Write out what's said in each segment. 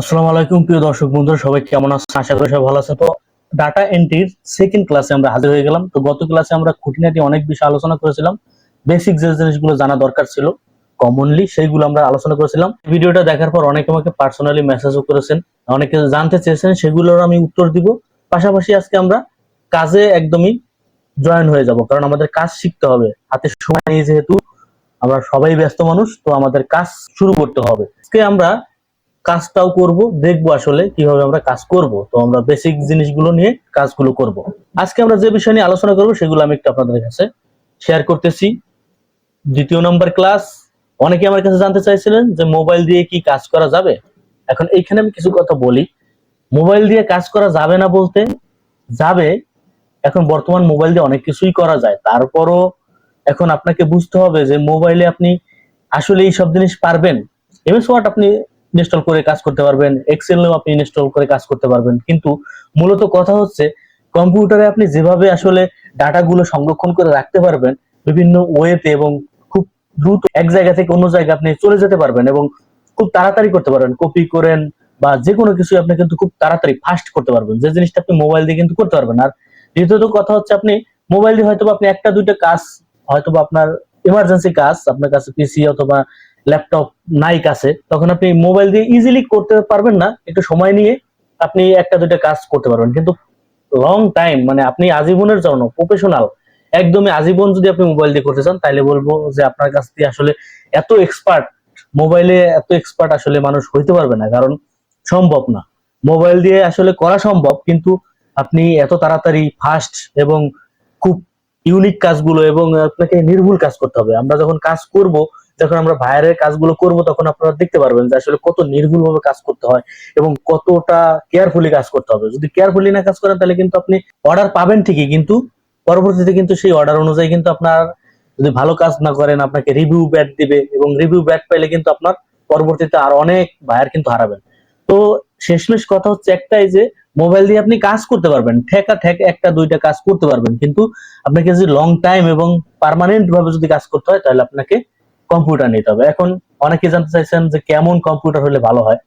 আসসালামু আলাইকুম, প্রিয় দর্শক বন্ধুরা, সবাই কেমন আছেন? আশা করি সবাই ভালো আছেন। তো ডাটা এন্ট্রির সেকেন্ড ক্লাসে আমরা হাজির হয়ে গেলাম। তো গত ক্লাসে আমরা খুঁটিনাটি অনেক বিষয় আলোচনা করেছিলাম। বেসিক যে জিনিসগুলো জানা দরকার ছিল কমনলি সেইগুলো আমরা আলোচনা করেছিলাম। ভিডিওটা দেখার পর অনেকে আমাকে পার্সোনালি মেসেজও করেছেন, অনেকে জানতে চেয়েছেন, সেগুলোর আমি উত্তর দিব। পাশাপাশি আজকে আমরা কাজে একদমই জয়েন হয়ে যাব, কারণ আমাদের কাজ শিখতে হবে। হাতে সময় নেই যেহেতু, আমরা সবাই ব্যস্ত মানুষ, তো আমাদের কাজ শুরু করতে হবে। আজকে আমরা কাজটাও করব, দেখব আসলে কীভাবে আমরা কাজ করব। তো আমরা বেসিক জিনিসগুলো নিয়ে কাজগুলো করব। আজকে আমরা যে বিষয় নিয়ে আলোচনা করব সেগুলো আমি একটু আপনাদের কাছে শেয়ার করতেছি। দ্বিতীয় নম্বর ক্লাস অনেকে আমার কাছে জানতে চাইছিলেন যে মোবাইল দিয়ে কি কাজ করা যাবে? এখন এইখানে আমি কিছু কথা বলি। মোবাইল দিয়ে কাজ করা যাবে না বলতে যাবে, এখন বর্তমান মোবাইল দিয়ে অনেক কিছুই করা যায়। তারপরও এখন আপনাকে বুঝতে হবে যে মোবাইলে আপনি আসলে এই সব জিনিস পারবেন। এমএস ওয়ার্ড আপনি ইনস্টল করে কাজ করতে পারবেন এক্সেলও আপনি ইনস্টল করে কাজ করতে পারবেন। কিন্তু মূলত কথা হচ্ছে, কম্পিউটারে আপনি যেভাবে আসলে ডাটাগুলো সংরক্ষণ করে রাখতে পারবেন, বিভিন্ন ওয়েতে এবং খুব দ্রুত এক জায়গা থেকে অন্য জায়গায় আপনি চলে যেতে পারবেন এবং খুব তাড়াতাড়ি করতে পারবেন। কপি করেন বা যে কোনো কিছু আপনি কিন্তু খুব তাড়াতাড়ি ফাস্ট করতে পারবেন। যে জিনিসটা আপনি মোবাইল দিয়ে কিন্তু করতে পারবেন। আর দ্বিতীয়ত কথা হচ্ছে আপনি মোবাইল দিয়ে হয়তো আপনি একটা দুইটা কাজ হয়তো আপনার ইমার্জেন্সি কাজ, আপনার কাছে পিসি অথবা ল্যাপটপ নাই কাছে তখন আপনি মোবাইল দিয়ে ইজিলি করতে পারবেন না। একটু সময় নিয়ে আপনি একটা, দুইটা কাজ করতে পারবেন। কিন্তু লং টাইম মানে আপনি আজীবনের জন্য প্রফেশনাল একদমই আজীবন যদি আপনি মোবাইল দিয়ে করতে চান তাহলে বলব যে আপনার কাছ দিয়ে আসলে এত এক্সপার্ট মোবাইলে এত এক্সপার্ট আসলে মানুষ হইতে পারবে না, কারণ সম্ভব না। মোবাইল দিয়ে আসলে করা সম্ভব, কিন্তু আপনি এত তাড়াতাড়ি ফাস্ট এবং খুব ইউনিক কাজগুলো এবং আপনাকে নির্ভুল কাজ করতে হবে। আমরা যখন কাজ করব যখন আমরা বাইরের কাজগুলো করব, তখন আপনারা দেখতে পারবেন যে আসলে কত নির্ভুল ভাবে কাজ করতে হয় এবং কতটা কেয়ারফুলি কাজ করতে হবে। যদি কেয়ারফুলি না কাজ করেন, তাহলে কিন্তু আপনি অর্ডার পাবেন ঠিকই, কিন্তু পরবর্তীতে কিন্তু সেই অর্ডার অনুযায়ী কিন্তু আপনার যদি ভালো কাজ না করেন, আপনাকে রিভিউ ব্যাট দিবে এবং রিভিউ ব্যাট পাইলে কিন্তু আপনার পরবর্তীতে আর অনেক বায়ার কিন্তু হারাবেন। তো শেষমেশ কথা হচ্ছে একটাই যে মোবাইল দিয়ে আপনি কাজ করতে পারবেন, ঠেকা ঠেক একটা দুইটা কাজ করতে পারবেন, কিন্তু আপনাকে যদি লং টাইম এবং পার্মানেন্ট ভাবে যদি কাজ করতে হয়, তাহলে আপনাকে কম্পিউটার নিতে হবে। এখন অনেকে জানতে চাইছেন যে কেমন কম্পিউটার হলে ভালো হয়।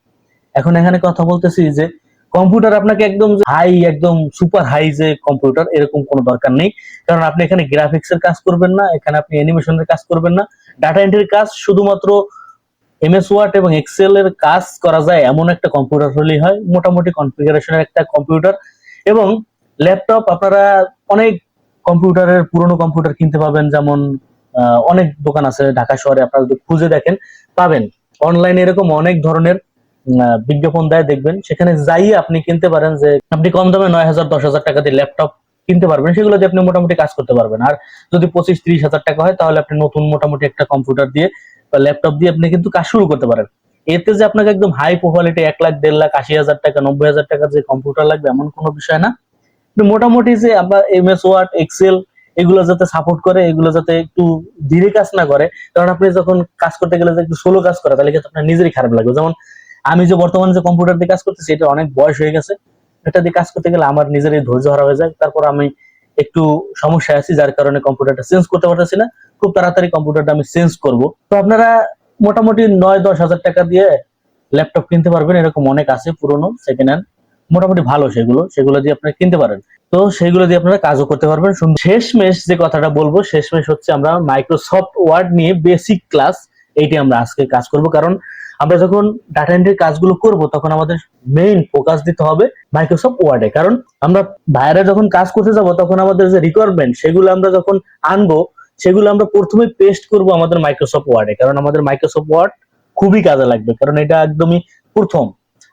এখন এখানে কথা বলতেছি যে কম্পিউটার আপনাকে একদম হাই একদম সুপার হাই যে কম্পিউটার এরকম কোনো দরকার নেই। কারণ আপনি এখানে গ্রাফিক্স এর কাজ করবেন না, এখানে আপনি অ্যানিমেশনের কাজ করবেন না। ডাটা এন্ট্রির কাজ শুধুমাত্র এমএস ওয়ার্ড এবং এক্সেল এর কাজ করা যায়, এমন একটা কম্পিউটার হলেই হয়। মোটামুটি কনফিগারেশনের একটা কম্পিউটার এবং ল্যাপটপ আপনারা অনেক কম্পিউটারের পুরনো কম্পিউটার কিনতে পাবেন, যেমন অনেক দোকান আছে ঢাকা শহরে, আপনারা যদি খুঁজে দেখেন, পাবেন। অনলাইনে এরকম অনেক ধরনের বিজ্ঞাপন দেয়, দেখবেন। সেখানে যাই আপনি কিনতে পারেন যে, আপনি কম দামে নয় হাজার, দশ হাজার টাকা দিয়ে ল্যাপটপ কিনতে পারবেন। সেগুলো দিয়ে আপনি মোটামুটি কাজ করতে পারবেন। আর যদি পঁচিশ, ত্রিশ হাজার টাকা হয়, তাহলে আপনি নতুন মোটামুটি একটা কম্পিউটার দিয়ে বা ল্যাপটপ দিয়ে আপনি কিন্তু কাজ শুরু করতে পারেন। এতে যে আপনাকে একদম হাই কোয়ালিটি এক লাখ, দেড় লাখ, আশি হাজার টাকা, নব্বই হাজার টাকা যে কম্পিউটার লাগবে, এমন কোনো বিষয় না। মোটামুটি যে আপনার এম এস ওয়ার্ড এক্সেল এগুলো যাতে সাপোর্ট করে, এগুলো যাতে একটু ধীরে কাজ না করে। কারণ আপনি যখন কাজ করতে গেলে একটু স্লো কাজ করে, তাহলে কিন্তু আপনার নিজেরই খারাপ লাগবে। যেমন আমি যে বর্তমানে যে কম্পিউটার দিয়ে কাজ করতেছি, এটা অনেক বয়স হয়ে গেছে। এটা দিয়ে কাজ করতে গেলে আমার নিজেরই ধৈর্য হারা হয়ে যায়। তারপর আমি একটু সমস্যায় আছি, যার কারণে কম্পিউটারটা চেঞ্জ করতে পারতেছি না। খুব তাড়াতাড়ি কম্পিউটারটা আমি চেঞ্জ করব। তো আপনারা মোটামুটি নয় দশ হাজার টাকা দিয়ে ল্যাপটপ কিনতে পারবেন, এরকম অনেক আছে পুরনো সেকেন্ড হ্যান্ড মোটামুটি ভালো সেগুলো সেগুলো দিয়ে আপনারা কিনতে পারেন। তো সেগুলো দিয়ে আপনারা কাজও করতে পারবেন। শেষমেশ যে কথাটা বলব, শেষমেশ হচ্ছে আমরা মাইক্রোসফট ওয়ার্ড নিয়ে বেসিক ক্লাস এইটি আমরা আজকে কাজ করব। কারণ আমরা যখন ডাটা এন্ট্রির কাজগুলো করব, তখন আমাদের মেইন ফোকাস দিতে হবে মাইক্রোসফট ওয়ার্ডে কারণ আমরা বাইরে যখন কাজ করতে যাব, তখন আমাদের যে রিকোয়ারমেন্ট সেগুলো আমরা যখন আনব, সেগুলো আমরা প্রথমে পেস্ট করব আমাদের মাইক্রোসফট ওয়ার্ডে কারণ আমাদের মাইক্রোসফট ওয়ার্ড খুবই কাজে লাগবে। কারণ এটা একদমই প্রথম।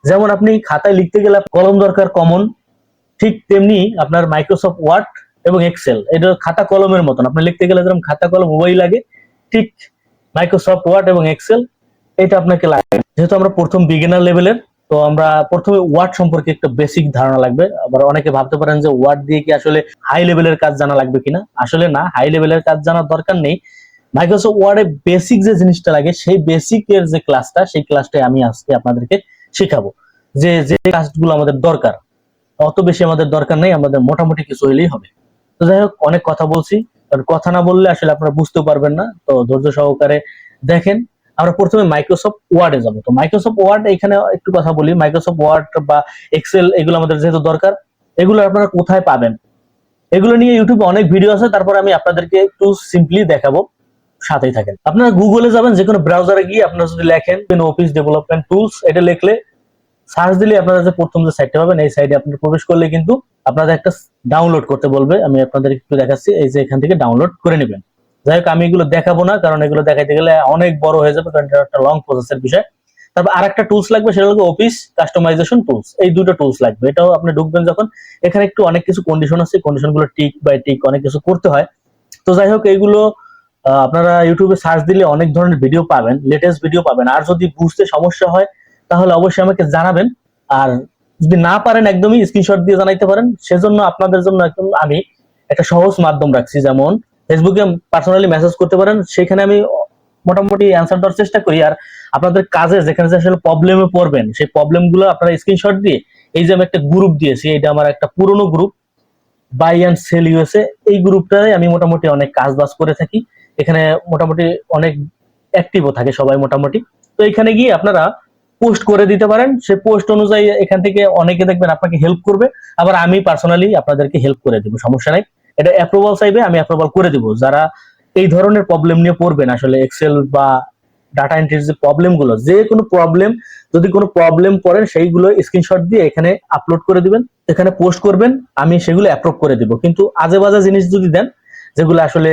যেমন আপনি খাতায় লিখতে গেলে কলম দরকার কমন ঠিক তেমনি আপনার মাইক্রোসফট ওয়ার্ড এবং এক্সেল এটা খাতা কলমের মতন। আপনি লিখতে গেলে যেরকম খাতা কলম উভয়ই লাগে, ঠিক মাইক্রোসফট ওয়ার্ড এবং এক্সেল এটা আপনাকে লাগবে যেহেতু আমরা প্রথম বিগিনার লেভেলের তো আমরা প্রথমে ওয়ার্ড সম্পর্কে একটা বেসিক ধারণা লাগবে। আবার অনেকে ভাবতে পারেন যে ওয়ার্ড দিয়ে কি আসলে হাই লেভেলের কাজ জানা লাগবে কিনা? আসলে না হাই লেভেলের কাজ জানার দরকার নেই। মাইক্রোসফট ওয়ার্ডে বেসিক যে জিনিসটা লাগে, সেই বেসিক এর যে ক্লাসটা সেই ক্লাসটাই আমি আজকে আপনাদেরকে শেখাবো। যে যে কাজগুলো আমাদের দরকার, অত বেশি আমাদের দরকার নেই, আমাদের মোটামুটি কিছু হলেই হবে। তো যাই হোক, অনেক কথা বলছি। কথা না বললে আসলে আপনারা বুঝতে পারবেন না। তো ধৈর্য সহকারে দেখেন, আমরা প্রথমে মাইক্রোসফট ওয়ার্ডে যাব। তো মাইক্রোসফট ওয়ার্ড এখানে একটু কথা বলি। মাইক্রোসফট ওয়ার্ড বা এক্সেল এগুলো আমাদের যেহেতু দরকার, এগুলো আপনারা কোথায় পাবেন? এগুলো নিয়ে ইউটিউবে অনেক ভিডিও আছে। তারপর আমি আপনাদেরকে একটু সিম্পলি দেখাবো। সাথেই থাকেন। আপনারা গুগলে যাবেন যে কোনো ব্রাউজারে গিয়ে আপনারা যদি লেখেন অফিস ডেভেলপমেন্ট টুলস এটা লিখলে সার্চ দিলে আপনারা যে প্রথম যে সাইটটা পাবেন, এই সাইটে আপনারা প্রবেশ করলে কিন্তু আপনাদের একটা ডাউনলোড করতে বলবে। আমি আপনাদের একটু দেখাচ্ছি, এই যে এখান থেকে ডাউনলোড করে নেবেন। যাই হোক, আমি এগুলো দেখাবো না, কারণ এগুলো দেখাইতে গেলে অনেক বড় হয়ে যাবে, কারণ এটা একটা লং প্রসেসের বিষয়। তারপর আর একটা টুলস লাগবে, সেটা হলো অফিস কাস্টমাইজেশন টুলস এই দুটো টুলস লাগবে। এটাও আপনি ঢুকবেন যখন, এখানে একটু অনেক কিছু কন্ডিশন আছে কন্ডিশনগুলো টিক বাই টিক অনেক কিছু করতে হয়। তো যাই হোক, এইগুলো আপনারা ইউটিউবে সার্চ দিলে অনেক ধরনের ভিডিও পাবেন লেটেস্ট ভিডিও পাবেন। আর যদি বুঝতে সমস্যা হয়, তাহলে অবশ্যই আমাকে জানাবেন। আর যদি না পারেন, একদমই স্ক্রিনশট দিয়ে জানাইতে পারেন। সেজন্য আপনাদের জন্য একদম আমি একটা সহজ মাধ্যম রাখছি। যেমন ফেসবুকে পার্সোনালি মেসেজ করতে পারেন। সেখানে আমি মোটামুটি অ্যান্সার দেওয়ার চেষ্টা করি। আর আপনাদের কাজে যেখানে আসলে প্রবলেমে পড়বেন, সেই প্রবলেমগুলো আপনারা স্ক্রিনশট দিয়ে, এই যে আমি একটা গ্রুপ দিয়েছি, এটা আমার একটা পুরনো group buy and sell USA এই গ্রুপটায় আমি মোটামুটি অনেক কাজ বাজ করে থাকি। এখানে মোটামুটি অনেক অ্যাক্টিভও থাকে সবাই মোটামুটি। তো এখানে গিয়ে আপনারা পোস্ট করে দিতে পারেন। সে পোস্ট অনুযায়ী এখান থেকে অনেকে দেখবেন আপনাকে হেল্প করবে। আবার আমি পার্সোনালি আপনাদেরকে হেল্প করে দেবো, সমস্যা নাই। এটা অ্যাপ্রুভাল চাইবে, আমি অ্যাপ্রুভাল করে দিব। যারা এই ধরনের প্রবলেম নিয়ে পড়বেন, আসলে এক্সেল বা ডাটা এন্ট্রির যে প্রবলেমগুলো, যে কোনো প্রবলেম যদি কোনো প্রবলেম পড়েন, সেইগুলো স্ক্রিনশট দিয়ে এখানে আপলোড করে দিবেন। এখানে পোস্ট করবেন, আমি সেগুলো অ্যাপ্রুভ করে দিব। কিন্তু আজে বাজে জিনিস যদি দেন, যেগুলো আসলে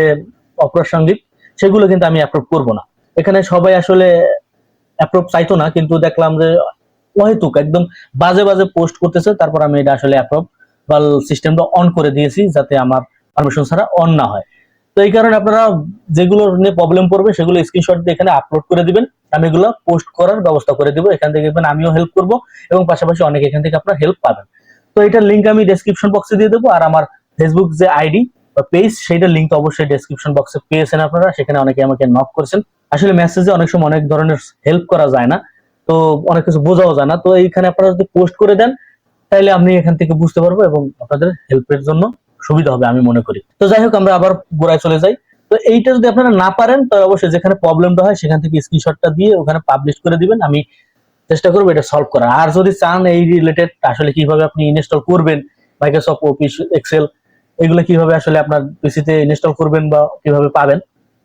অপ্রাসঙ্গিক, সেগুলো কিন্তু আমি অ্যাপ্রুভ করব না। এখানে সবাই আসলে অ্যাপ্রুভ চাইতো না, কিন্তু দেখলাম যে অহেতুক, একদম বাজে বাজে পোস্ট করতেছে, তারপর আমি এটা আসলে অ্যাপ্রুভ বা সিস্টেমটা অন করে দিয়েছি, যাতে আমার পারমিশন ছাড়া অন না হয়। তো এই কারণে আপনারা যেগুলো নিয়ে প্রবলেম পড়বে, সেগুলো স্ক্রিনশট দিয়ে এখানে আপলোড করে দিবেন। আমি এগুলো পোস্ট করার ব্যবস্থা করে দিব, এখান থেকে দেখবেন আমিও হেল্প করব এবং পাশাপাশি অনেক এখান থেকে আপনারা হেল্প পাবেন। তো এটার লিঙ্ক আমি ডেসক্রিপশন বক্সে দিয়ে দেবো, আর আমার ফেসবুক যে আইডি বা পেজ সেইটার লিঙ্ক অবশ্যই ডেসক্রিপশন বক্সে পেয়েছেন আপনারা, সেখানে অনেকে আমাকে নক করেছেন। আসলে মেসেজে অনেক সময় অনেক ধরনের হেল্প করা যায় না, তো অনেক কিছু বোঝাও যায় না। তো এইখানে আপনারা যদি পোস্ট করে দেন তাহলে আমি এখান থেকে বুঝতে পারব এবং আপনাদের হেল্পের জন্য সুবিধা হবে আমি মনে করি। তো যাই হোক, আমরা আবার গোড়ায় চলে যাই। তো এইটা যদি আপনারা না পারেন তো অবশ্যই যেখানে প্রবলেমটা হয়, সেখান থেকে স্ক্রিনশটটা দিয়ে ওখানে পাবলিশ করে দিবেন। আমি চেষ্টা করব এটা সলভ করার। আর যদি চান এই রিলেটেড আসলে কীভাবে আপনি ইনস্টল করবেন মাইক্রোসফট অফিস এক্সেল এগুলো কীভাবে আসলে আপনার পিসিতে ইনস্টল করবেন বা কীভাবে পাবেন,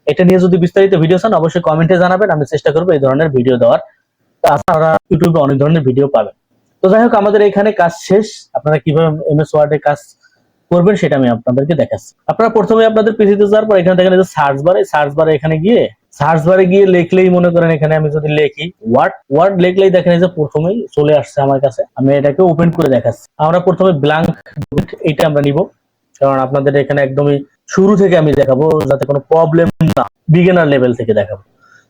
এটা নিয়ে যদি বিস্তারিত ভিডিও চান অবশ্যই কমেন্টে জানাবেন, আমি চেষ্টা করব এই ধরনের ভিডিও দেওয়ার। তাছাড়া ইউটিউবে অনেক ধরনের ভিডিও পাবেন। তো যাই হোক, আমাদের এখানে কাজ শেষ। আপনারা কীভাবে এমএস ওয়ার্ডে কাজ করবেন সেটা আমি আপনাদেরকে দেখাচ্ছি। আপনারা প্রথমে আপনাদের পিসিতে যাওয়ার পর এখানে দেখেন সার্চ বারে সার্চ বারে এখানে গিয়ে সার্চ বারে গিয়ে লিখলেই মনে করেন এখানে আমি যদি লিখি ওয়ার্ড ওয়ার্ড লিখলেই দেখেন যে প্রথমেই চলে আসছে আমার কাছে। আমি এটাকে ওপেন করে দেখাচ্ছি। আমরা প্রথমে ব্ল্যাঙ্ক এটা আমরা নিব। কারণ আপনাদের এখানে একদমই শুরু থেকে আমি দেখাবো, যাতে কোনো প্রবলেম না বিগিনার লেভেল থেকে দেখাবো।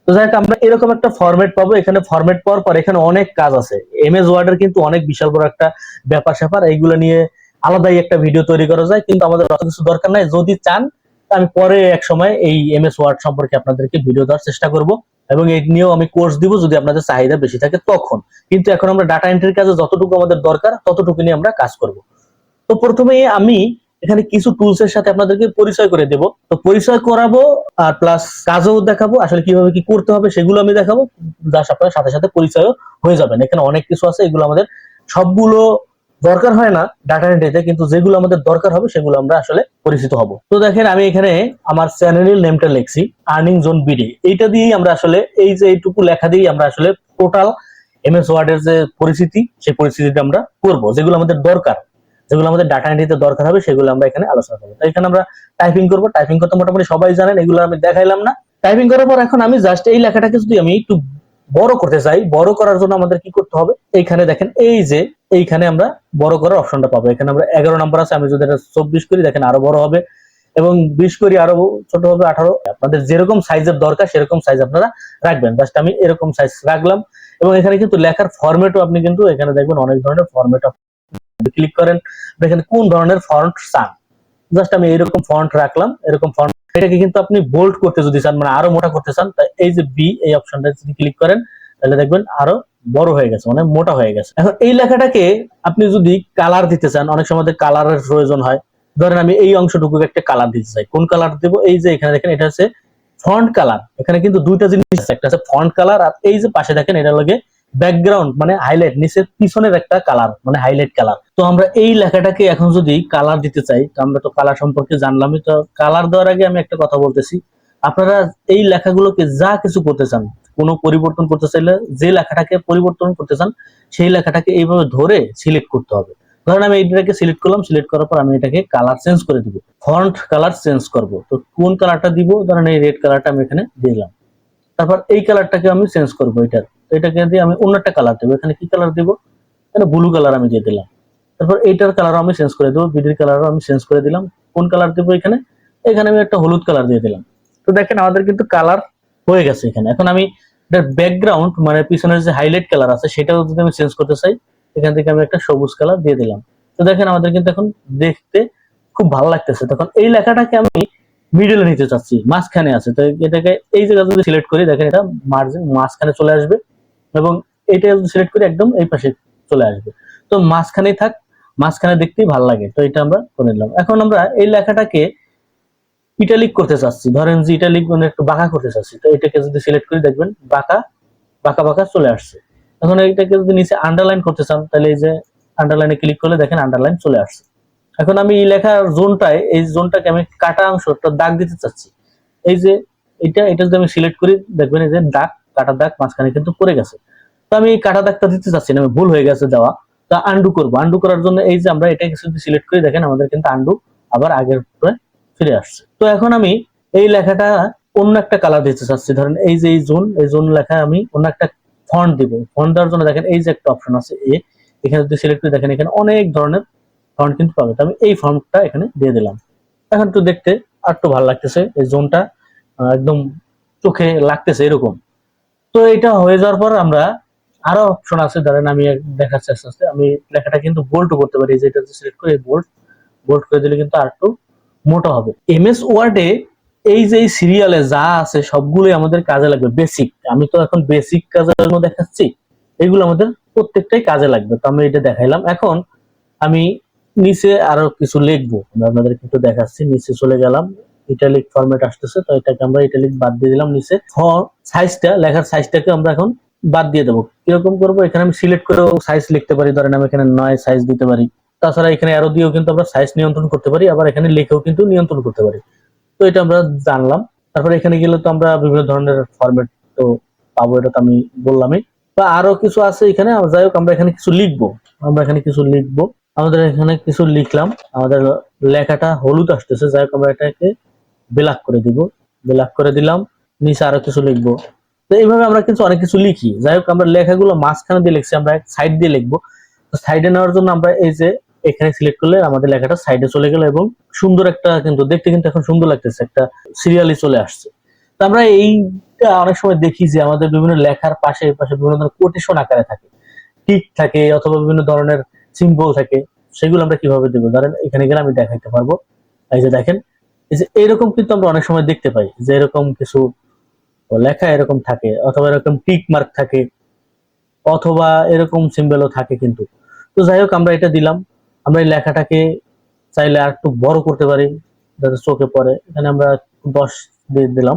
তো যাই আমরা এরকম একটা ফরম্যাট পাবো। এখানে ফরম্যাট পাওয়ার পর এখানে অনেক কাজ আছে। এমএস ওয়ার্ডের কিন্তু অনেক বিশাল বড় একটা ব্যাপার স্যাপার। এইগুলো নিয়ে আলাদাই একটা ভিডিও তৈরি করা যায়, কিন্তু আমাদের অত কিছু দরকার নাই। যদি চান, আমি পরে এক সময় এই এমএস ওয়ার্ড সম্পর্কে আপনাদেরকে ভিডিও দেওয়ার চেষ্টা করব। এবং এই নিয়েও আমি কোর্স দিব, যদি আপনাদের চাহিদা বেশি থাকে তখন। কিন্তু এখন আমরা ডাটা এন্ট্রির কাজে যতটুকু আমাদের দরকার, ততটুকু নিয়ে আমরা কাজ করব। তো প্রথমে আমি এখানে কিছু টুলস এর সাথে আপনাদেরকে পরিচয় করে দেব। তো পরিচয় করাবো আর প্লাস কাজও দেখাবো, আসলে কীভাবে কি করতে হবে সেগুলো আমি দেখাবো। যার আপনার সাথে সাথে পরিচয়ও হয়ে যাবেন এখানে অনেক কিছু আছে, এগুলো আমাদের সবগুলো দরকার হয় না ডাটা এন্ট্রিতে কিন্তু যেগুলো আমাদের দরকার হবে সেগুলো আমরা আসলে পরিচিত হব। তো দেখেন, আমি এখানে আমার চ্যানেলের নেমটা লিখছি আর্নিং জোন বিডি এইটা দিয়েই আমরা আসলে এই যে এইটুকু লেখা দিয়েই আমরা আসলে টোটাল এমএস ওয়ার্ডের যে পরিস্থিতি সেই পরিস্থিতিটা আমরা করব, যেগুলো আমাদের দরকার। যেগুলো আমাদের ডাটা এন্ট্রিতে দরকার হবে, সেগুলো আমরা এখানে আলোচনা করব। তো এখানে আমরা টাইপিং করব। টাইপিং করতে মোটামুটি সবাই জানেন, এগুলো আমি দেখাইলাম না। টাইপিং করার পর এখন আমি জাস্ট এই লেখাটাকে যদি আমি একটু বড় করতে চাই, বড় করার জন্য আমাদের কি করতে হবে? এইখানে দেখেন, এই যে এইখানে আমরা বড় করার অপশনটা পাবো। এখানে আমরা এগারো নাম্বার আছে, আমি যদি এটা চব্বিশ করি, দেখেন আরও বড় হবে। এবং বিশ করি, আরও ছোট হবে, আঠারো। আপনাদের যেরকম সাইজের দরকার, সেরকম সাইজ আপনারা রাখবেন। জাস্ট আমি এরকম সাইজ রাখলাম। এবং এখানে কিন্তু লেখার ফরম্যাটও আপনি কিন্তু এখানে দেখবেন, অনেক ধরনের ফরম্যাট ক্লিক করেন এখানে কোন ধরনের ফন্ট চান। জাস্ট আমি এরকম ফন্ট রাখলাম, এরকম ফন্ট এটাকে কিন্তু আপনি বোল্ড করতে যদি চান মানে আরও মোটা করতে চান এই যে বি এই অপশনটা যদি ক্লিক করেন, তাহলে দেখবেন আরও বড় হয়ে গেছে মানে মোটা হয়ে গেছে। এখন এই লেখাটাকে আপনি যদি কালার দিতে চান, অনেক সময় কালারের প্রয়োজন হয়। ধরেন আমি এই অংশটুকু একটা কালার দিতে চাই। কোন কালার দেবো? এই যে এখানে দেখেন, এটা হচ্ছে ফন্ট কালার এখানে কিন্তু দুইটা জিনিস একটা আছে ফন্ট কালার আর এই যে পাশে দেখেন এটা লাগে ব্যাকগ্রাউন্ড মানে হাইলাইট নিচের পিছনের একটা কালার মানে হাইলাইট কালার তো আমরা এই লেখাটাকে এখন যদি কালার দিতে চাই, তো আমরা তো কালার সম্পর্কে জানলামই, তো কালার দেওয়ার আগে আমি একটা কথা বলতেছি। আপনারা এই লেখাগুলোকে যা কিছু করতে চান, কোনো পরিবর্তন করতে চাইলে যে লেখাটাকে পরিবর্তন করতে চান, সেই লেখাটাকে এইভাবে ধরে সিলেক্ট করতে হবে। ধরেন আমি এইটাকে সিলেক্ট করলাম সিলেক্ট করার পর আমি এটাকে কালার চেঞ্জ করে দিব। ফন্ট কালার চেঞ্জ করব। তো কোন কালারটা দিব? ধরেন এই রেড কালারটা আমি এখানে দিলাম। তারপর এই কালারটাকে আমি চেঞ্জ করব, এটার। এটাকে দিয়ে আমি অন্য একটা কালার দেবো, এখানে কি কালার দিব? এখানে ব্লু কালার আমি দিয়ে দিলাম। তারপর এইটার কালার আমি চেঞ্জ করে দেবো, বিডির কালারও আমি চেঞ্জ করে দিলাম। কোন কালার দেবো এখানে? এখানে আমি একটা হলুদ কালার দিয়ে দিলাম। তো দেখেন আমাদের কিন্তু কালার হয়ে গেছে এখানে। এখন আমি এটার ব্যাকগ্রাউন্ড মানে পিছনের যে হাইলাইট কালার আছে, সেটাও যদি আমি চেঞ্জ করতে চাই, এখান থেকে আমি একটা সবুজ কালার দিয়ে দিলাম। তো দেখেন আমাদের কিন্তু এখন দেখতে খুব ভালো লাগতেছে। তখন এই লেখাটাকে আমি মিডলে নিতে চাচ্ছি, মাঝখানে আছে। তো এটাকে এই জায়গা যদি সিলেক্ট করি, দেখেন এটা মার্জিন মাঝখানে চলে আসবে। এবং এটা সিলেক্ট করি একদম এই পাশে চলে আসবে। তো মাঝখানেই থাক, মাঝখানে দেখতেই ভালো লাগে। তো এটা আমরা করে নিলাম। এখন আমরা এই লেখাটাকে ইটালিক করতে চাচ্ছি। ধরেন যে ইটালিক মানে একটু বাঁকা করতে চাচ্ছি। তো এটাকে যদি সিলেক্ট করি, দেখবেন বাঁকা বাঁকা বাঁকা চলে আসছে। এখন এইটাকে যদি নিচে আন্ডারলাইন করতে চান, তাহলে এই যে আন্ডারলাইনে ক্লিক করলে দেখেন আন্ডারলাইন চলে আসছে। এখন আমি এই লেখার জোনটায় এই জোনটাকে আমি কাটা অংশ, একটা দাগ দিতে চাচ্ছি। এই যে এটা এটা যদি আমি সিলেক্ট করি, দেখবেন এই যে দাগ কাটা দাগ মাঝখানে কিন্তু পড়ে গেছে। তো আমি কাটা দাগটা দিতে চাচ্ছি না, আমি ভুল হয়ে গেছে দেওয়া তো আন্ডু করব। আন্ডু করার জন্য এই যে আমরা এটাকে যদি সিলেক্ট করি, দেখেন আমাদের কিন্তু আন্ডু আবার আগের পরে ফিরে আসছে। তো এখন আমি এই লেখাটা অন্য একটা কালার দিতে চাচ্ছি। ধরেন এই যে এই জোন এই জোন লেখা আমি অন্য একটা ফন্ট দিব। ফন্ট দেওয়ার জন্য দেখেন এই যে একটা অপশন আছে এ এখানে যদি সিলেক্ট করে, দেখেন এখানে অনেক ধরনের ফন্ট কিন্তু পাবে। তো আমি এই ফন্টটা এখানে দিয়ে দিলাম। এখন একটু দেখতে আর একটু ভালো লাগতেছে। এই জোনটা একদম চোখে লাগতেছে এরকম। তো এটা হয়ে যাওয়ার পর আমরা আরও অপশন আছে, ধরেন আমি দেখাচ্ছি আস্তে আস্তে। আমি লেখাটা কিন্তু বোল্ট করতে পারি যেটা সিলেক্ট করে বোল্ট বোল্ট করে দিলে কিন্তু আর একটু মোটা হবে। এমএস ওয়ার্ডে এই যে সিরিয়ালে যা আছে সবগুলোই আমাদের কাজে লাগবে বেসিক আমি তো এখন বেসিক কাজের জন্য দেখাচ্ছি, এগুলো আমাদের প্রত্যেকটাই কাজে লাগবে। তো আমি এটা দেখাইলাম। এখন আমি নিচে আরও কিছু লিখব আমি আপনাদের একটু দেখাচ্ছি, নিচে চলে গেলাম। ইটালিক ফরম্যাট আসতেছে, তো এটাকে আমরা ইটালিক বাদ দিয়ে দিলাম নিচে। ফর সাইজটা লেখার সাইজটাকে আমরা এখন বাদ দিয়ে দেবো। কীরকম করব? এখানে আমি সিলেক্ট করেও সাইজ লিখতে পারি, ধরেন আমি এখানে নয় সাইজ দিতে পারি। তাছাড়া এখানে আরও দিয়েও কিন্তু আমরা সাইজ নিয়ন্ত্রণ করতে পারি, আবার এখানে লিখেও কিন্তু নিয়ন্ত্রণ করতে পারি। তো এটা আমরা জানলাম। তারপরে এখানে গেলে তো আমরা বিভিন্ন ধরনের ফরম্যাট তো পাবো, এটা তো আমি বললামই। বা আরও কিছু আছে এখানে যাই হোক, আমরা এখানে কিছু লিখব। আমরা এখানে কিছু লিখব। আমাদের এখানে কিছু লিখলাম। আমাদের লেখাটা হলুদ আসতেছে, যাই হোক, আমরা এটাকে ব্ল্যাক করে দিব ব্ল্যাক করে দিলাম, নিচে আরও কিছু লিখব। তো এইভাবে আমরা কিন্তু অনেক কিছু লিখি। যাই হোক, আমরা লেখাগুলো মাঝখানে দিয়ে লিখছি, আমরা সাইড দিয়ে লিখব। সাইডে নেওয়ার জন্য আমরা এই যে এখানে সিলেক্ট করলে আমাদের লেখাটা সাইডে চলে গেল এবং সুন্দর একটা কিন্তু, দেখতে কিন্তু এখন সুন্দর লাগতেছে, একটা সিরিয়ালি চলে আসছে। তো আমরা এইটা অনেক সময় দেখি যে আমাদের বিভিন্ন লেখার পাশে পাশে বিভিন্ন ধরনের কোটেশন আকারে থাকে। টিক থাকে অথবা বিভিন্ন ধরনের সিম্বল থাকে, সেগুলো আমরা কীভাবে দেবো? ধরেন এখানে গেলে আমি দেখাইতে পারব। এই যে দেখেন যে এরকম কিন্তু আমরা অনেক সময় দেখতে পাই যে এরকম কিছু লেখা এরকম থাকে, অথবা এরকম টিক মার্ক থাকে, অথবা এরকম সিম্বলও থাকে কিন্তু। তো যাই হোক, আমরা এটা দিলাম। আমরা এই লেখাটাকে চাইলে আর একটু বড় করতে পারি, যাতে চোখে পড়ে। এখানে আমরা দশ দিয়ে দিলাম।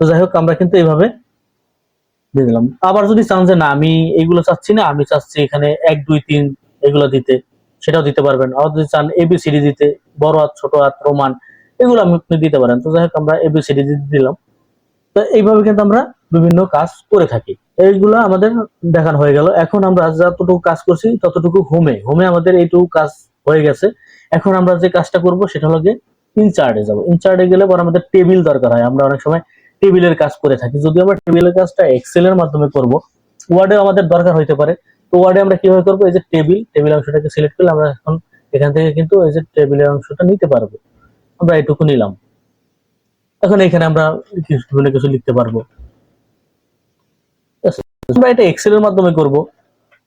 তো যাই হোক, আমরা কিন্তু এইভাবে দিয়ে দিলাম। আবার যদি চান যে না, আমি এইগুলো চাচ্ছি না, আমি চাচ্ছি এখানে এক, দুই, তিন এগুলো দিতে, সেটাও দিতে পারবেন। আবার যদি চান এবিসিডি দিতে, বড় হাত, ছোট হাত রোমান এগুলো আপনি দিতে পারেন। তো যাই হোক, আমরা এবিসিডি দিলাম। তো এইভাবে কিন্তু আমরা বিভিন্ন কাজ করে থাকি। এইগুলো আমাদের দেখানো হয়ে গেল। এখন আমরা যতটুকু কাজ করছি, ততটুকু হোমে। হোমে আমাদের এইটুকু কাজ হয়ে গেছে। এখন আমরা যে কাজটা করব, সেটা হলো গিয়ে ইনচার্টে যাব। ইনচার্টে গেলে পর আমাদের টেবিল দরকার হয়। আমরা অনেক সময় টেবিলের কাজ করে থাকি। যদি আমরা টেবিলের কাজটা এক্সেলের মাধ্যমে করব ওয়ার্ডে আমাদের দরকার হইতে পারে। তো ওয়ার্ডে আমরা কীভাবে করব? এই যে টেবিল টেবিল অংশটাকে সিলেক্ট করলে আমরা এখন এখান থেকে কিন্তু এই যে টেবিলের অংশটা নিতে পারব। আমরা এটুকু নিলাম। এখন এখানে আমরা কিছু বিভিন্ন কিছু লিখতে পারব। আমরা এটা এক্সেলের মাধ্যমে করব।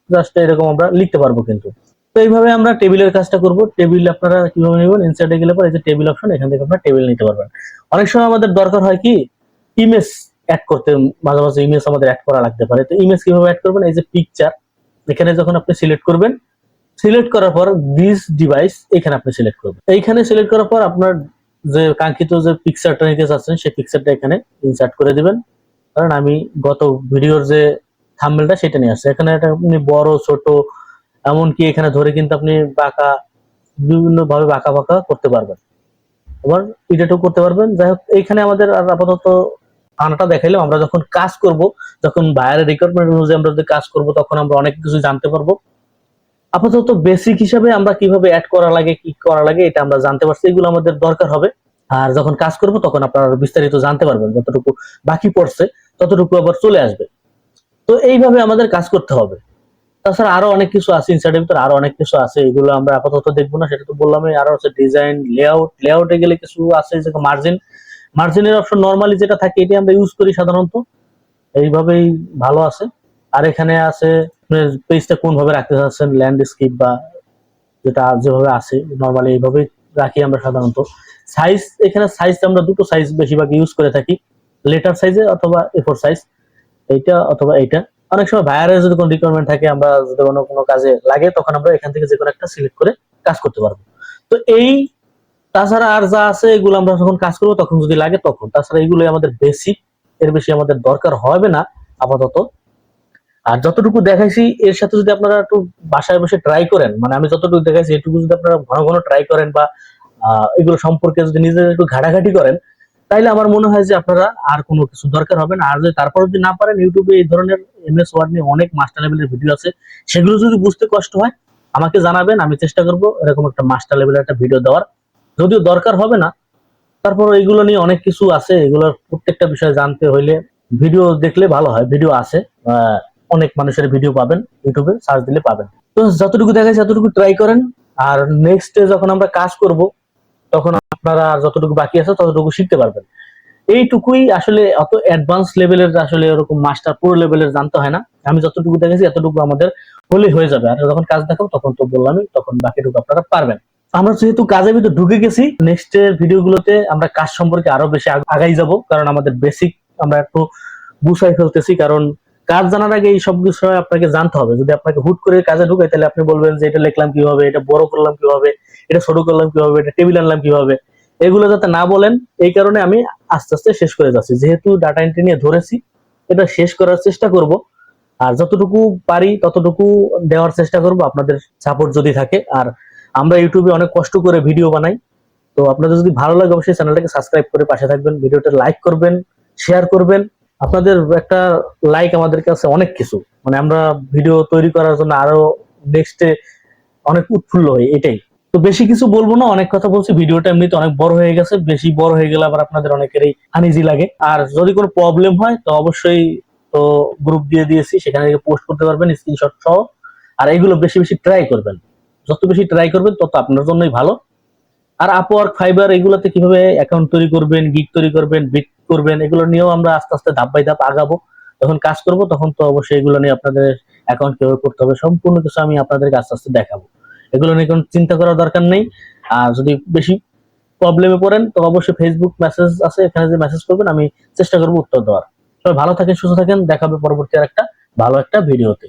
জাস্ট এরকম আমরা লিখতে পারব কিন্তু। তো এইভাবে আমরা টেবিলের কাজটা করব। টেবিল আপনারা কীভাবে নেবেন? ইনসার্টে গেলে পরে এই যে টেবিল অপশন এখান থেকে আপনারা টেবিল নিতে পারবেন। অনেক সময় আমাদের দরকার হয় কি? ইমেজ অ্যাড করতে। মাঝে মাঝে ইমেজ আমাদের অ্যাড করা লাগতে পারে। তো ইমেজ কীভাবে অ্যাড করবেন? এই যে পিকচার এখানে যখন আপনি সিলেক্ট করবেন সিলেক্ট করার পর দিস ডিভাইস এখানে আপনি সিলেক্ট করবেন। এইখানে সিলেক্ট করার পর আপনার যে কাঙ্ক্ষিত যে পিকচারটা নিতে চাচ্ছেন, সেই পিকচারটা এখানে ইনসার্ট করে দিবেন। কারণ আমি গত ভিডিওর যে থাম্বনেলটা সেটা নিয়ে আসছে। এখানে এটা আপনি বড়, ছোট, এমনকি এখানে ধরে কিন্তু আপনি বাঁকা বিভিন্ন ভাবে বাঁকা বাঁকা করতে পারবেন। আবার এডিটও করতে পারবেন। যাই হোক, এইখানে আমাদের আর আপাতত আনাটা দেখাইলাম। আমরা যখন কাজ করব, যখন বাইরের রিকোয়ারমেন্ট অনুযায়ী আমরা যদি কাজ করব, তখন আমরা অনেক কিছু জানতে পারব। আপাতত বেসিক হিসাবে আমরা কীভাবে অ্যাড করা লাগে, কি করা লাগে, এটা আমরা জানতে পারছি। এগুলো আমাদের দরকার হবে। আর যখন কাজ করব, তখন আপনারা বিস্তারিত জানতে পারবেন, যতটুকু বাকি পড়ছে, ততটুকু আবার চলে আসবে। তো এইভাবে আমাদের কাজ করতে হবে। তাছাড়া আরও অনেক কিছু আছে ইনসাইডের ভিতরে, আরও অনেক কিছু আছে। এগুলো আমরা আপাতত দেখব না, সেটা তো বললামই। আরও হচ্ছে ডিজাইন লেআউট লেআউটে গেলে কিছু আছে যে মার্জিন মার্জিনের অপশন নর্মালি যেটা থাকে এটি আমরা ইউজ করি সাধারণত। এইভাবেই ভালো আছে। আর এখানে আছে পেজটা কোন ভাবে রাখতে চাচ্ছেন ল্যান্ডস্কেপ বা যেটা যেভাবে আছে নর্মালি এইভাবেই রাখি আমরা সাধারণত। সাইজ এখানে সাইজ আমরা দুটো সাইজ বেশিরভাগ ইউজ করে থাকি লেটার সাইজে অথবা এ ফোর সাইজ এইটা অথবা এইটা। অনেক সময় ভাইয়ারের যদি কোনো রিকোয়ারমেন্ট থাকে, আমরা যদি কোনো কোনো কাজে লাগে, তখন আমরা এখান থেকে যে কোনো একটা সিলেক্ট করে কাজ করতে পারব। তো এই, তাছাড়া আর যা আছে, এগুলো আমরা যখন কাজ করব, তখন যদি লাগে তখন। তাছাড়া এগুলোই আমাদের বেসিক এর বেশি আমাদের দরকার হবে না, আপাতত। আর যতটুকু দেখাইছি, এর সাথে যদি আপনারা একটু বাসায় বসে ট্রাই করেন মানে আমি যতটুকু দেখাইছি, এটুকু যদি আপনারা ঘন ঘন ট্রাই করেন বা এগুলো সম্পর্কে যদি নিজেদের একটু ঘাটাঘাটি করেন, তাইলে আমার মনে হয় যে আপনারা আর কোনো কিছু দরকার হবে না। আর যদি তারপর যদি না পারেন, ইউটিউবে এই ধরনের এমএস ওয়ার্ড নিয়ে অনেক মাস্টার লেভেলের ভিডিও আছে। সেগুলো যদি বুঝতে কষ্ট হয়, আমাকে জানাবেন, আমি চেষ্টা করব এরকম একটা মাস্টার লেভেলের একটা ভিডিও দেওয়ার। যদিও দরকার হবে না, তারপর এইগুলো নিয়ে অনেক কিছু আছে। এগুলোর প্রত্যেকটা বিষয় জানতে হইলে ভিডিও দেখলে ভালো হয় ভিডিও আছে। অনেক মানুষের ভিডিও পাবেন ইউটিউবে সার্চ দিলে পাবেন। তো যতটুকু দেখায় ততটুকু ট্রাই করেন। আর নেক্সট যখন আমরা কাজ করব, তখন আপনারা যতটুকু বাকি আছে ততটুকু শিখতে পারবেন। এইটুকুই আসলে অত অ্যাডভান্স লেভেলের আসলে এরকম মাস্টার পুরো লেভেলের জানতে হয় না। আমি যতটুকু দেখেছি এতটুকু আমাদের হলেই হয়ে যাবে। আর যখন কাজ দেখাবো তখন তো বললামই তখন বাকিটুকু আপনারা পারবেন। আমরা যেহেতু কাজের ভিতরে ঢুকে গেছি নেক্সট এর ভিডিওগুলোতে আমরা কাজ সম্পর্কে আরও বেশি আগাই যাব। কারণ আমাদের বেসিক আমরা একটু গুছাই ফেলতেছি। কারণ কাজ জানার আগে এই সব বিষয়ে আপনাকে জানতে হবে। যদি আপনাকে হুট করে কাজে ঢুকাই, তাহলে আপনি বলবেন যে, এটা লিখলাম কীভাবে? এটা বড় করলাম কীভাবে? এটা ছোট করলাম কীভাবে? এটা টেবিল আনলাম কীভাবে? এগুলো যাতে না বলেন, এই কারণে আমি আস্তে আস্তে শেষ করে যাচ্ছি। যেহেতু ডাটা এন্ট্রি নিয়ে ধরেছি, এটা শেষ করার চেষ্টা করব। আর যতটুকু পারি, ততটুকু দেওয়ার চেষ্টা করব, আপনাদের সাপোর্ট যদি থাকে। আর আমরা ইউটিউবে অনেক কষ্ট করে ভিডিও বানাই। তো আপনাদের যদি ভালো লাগে, অবশ্যই চ্যানেলটাকে সাবস্ক্রাইব করে পাশে থাকবেন। ভিডিওটা লাইক করবেন শেয়ার করবেন। আপনাদের একটা লাইক আমাদের কাছে অনেক কিছু। মানে আমরা ভিডিও তৈরি করার জন্য আরও নেক্সটে অনেক উৎফুল্ল হই, এটাই। তো বেশি কিছু বলব না, অনেক কথা বলছি ভিডিওটা এমনিতে অনেক বড় হয়ে গেছে, বেশি বড় হয়ে গেলে আবার আপনাদের অনেকেরই আনইজি লাগে। আর যদি কোনো প্রবলেম হয়, তো অবশ্যই তো গ্রুপ দিয়ে দিয়েছি, সেখানে থেকে পোস্ট করতে পারবেন স্ক্রিনশট সহ। আর এগুলো বেশি বেশি ট্রাই করবেন। যত বেশি ট্রাই করবেন, তত আপনার জন্যই ভালো। আর আপওয়ার্ক ফাইবার এগুলোতে কীভাবে অ্যাকাউন্ট তৈরি করবেন গিগ তৈরি করবেন বিট করবেন, এগুলো নিয়েও আমরা আস্তে আস্তে ধাপ বাই ধাপ আগাবো। যখন কাজ করব তখন তো অবশ্যই এগুলো নিয়ে আপনাদের অ্যাকাউন্ট কীভাবে করতে হবে, সম্পূর্ণ কিছু আমি আপনাদেরকে আস্তে আস্তে দেখাবো। এগুলো নিয়ে কোনো চিন্তা করার দরকার নেই। আর যদি বেশি প্রবলেমে পড়েন, তো অবশ্যই ফেসবুক মেসেজ আছে, এখানে যে মেসেজ করবেন, আমি চেষ্টা করব উত্তর দেওয়ার। সবাই ভালো থাকেন, সুস্থ থাকেন, দেখাবে পরবর্তী আর একটা ভালো একটা ভিডিওতে